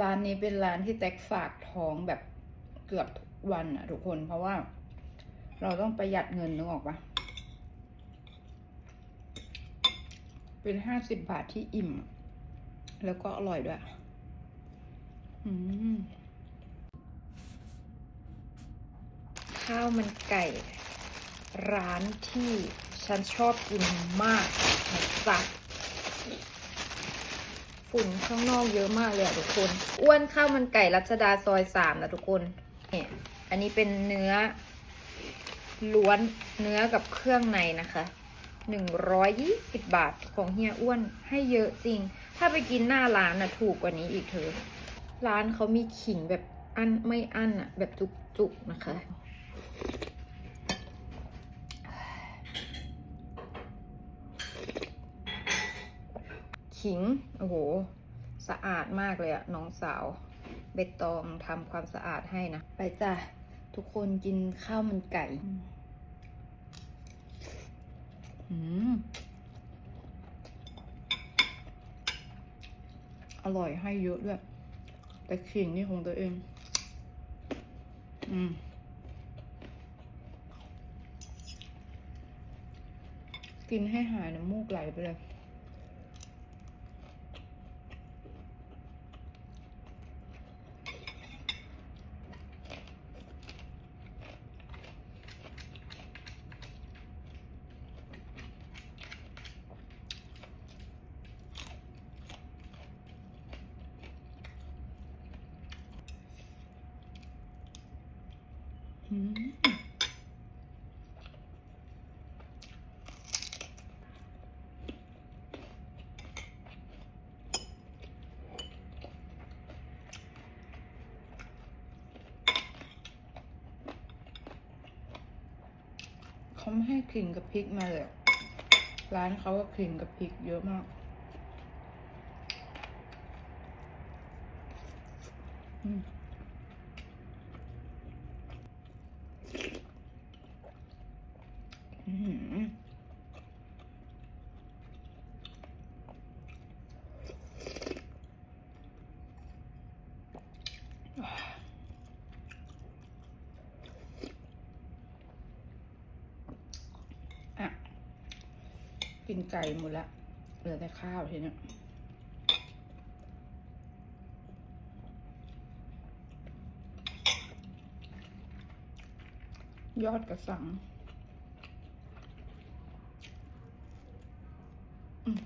ร้านนี้เป็นร้านที่แตกฝากท้องแบบเกือบทุกวันอะทุกคนเพราะว่า เราต้องประหยัดเงินนึกออกปะเป็นห้าสิบบาทที่อิ่ม แล้วก็อร่อยด้วย อืมข้าวมันไก่ ร้านที่ฉันชอบกินมากนะจ๊ะ ฝุ่นข้างนอกเยอะมากเลยอะทุกคน อ้วนข้าวมันไก่รัชดาซอยสามนะทุกคนเนี่ยอันนี้เป็นเนื้อ ล้วนเนื้อกับเครื่องในนะคะหนึ่งร้อยยี่สิบบาทของเฮียอ้วนให้เยอะจริง ถ้าไปกินหน้าร้านน่ะถูกกว่านี้อีกเธอร้านเขามีขิงแบบอันไม่อันอะแบบจุกๆนะคะ ขิง โอ้โห สะอาดมากเลยอะน้องสาวเบตตองทำความสะอาดให้นะ ไปจ้ะ ทุกคนกินข้าวมันไก่อืมอร่อยให้เยอะด้วย แต่ขิงนี่ของตัวเอง อืมกินให้หายน้ำมูกไหลไปเลย เขาไม่ให้กลิ่นกับพริกมาเลย ร้านเขาก็กลิ่นกับพริกเยอะมาก อืม อื้อหือ อะ กินไก่หมดละ เหลือแต่ข้าวทีนี้ยอดกระสังอืม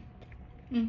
อืม